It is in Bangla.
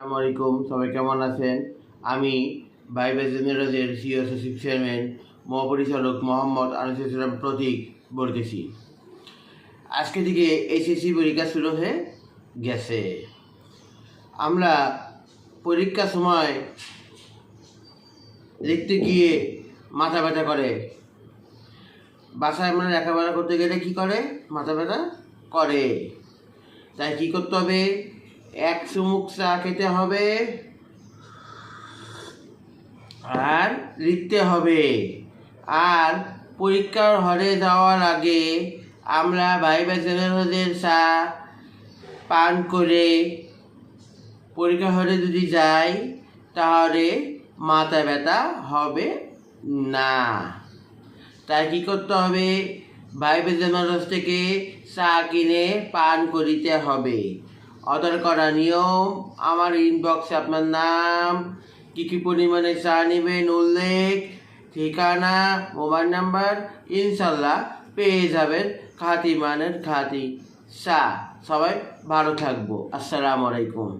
আসসালামু আলাইকুম, সবাই কেমন আছেন? আমি বাইবেল জেনারেলের সিও সচিব চেয়ারম্যান, মহাপরিচালক মোহাম্মদ আনিস ইসলাম প্রতীক বলতেছি। আজকে থেকে এইচএসসি পরীক্ষা শুরু হয়ে গেছে। আমরা পরীক্ষার সময় লিখতে গিয়ে মাথা ব্যথা করে। বাসায় আমরা লেখাপড়া করতে গেলে কি করে? মাথা ব্যথা করে। তাই কি করতে হবে? এক চুমুক চা খেতে হবে। আর লিখতে হবে। আর পরীক্ষার হলে যাওয়ার আগে আমরা ভাই জেনারেলদের চা পান করে পরীক্ষা হলে যদি যাই, তাহলে মাথা ব্যথা হবে না। তাই কী করতে হবে? বাইবেল জেনারেলস থেকে চা কিনে পান করিতে হবে। অর্ডার করা নিয়ম, আমার ইনবক্সে আপনার নাম, কী কী পরিমাণে চা নেবেন, উল্লেখ, ঠিকানা মোবাইল নাম্বার ইনশাল্লাহ পেয়ে যাবেন খাতি মানের খাতি চা। সবাই ভালো থাকব। আসসালামু আলাইকুম।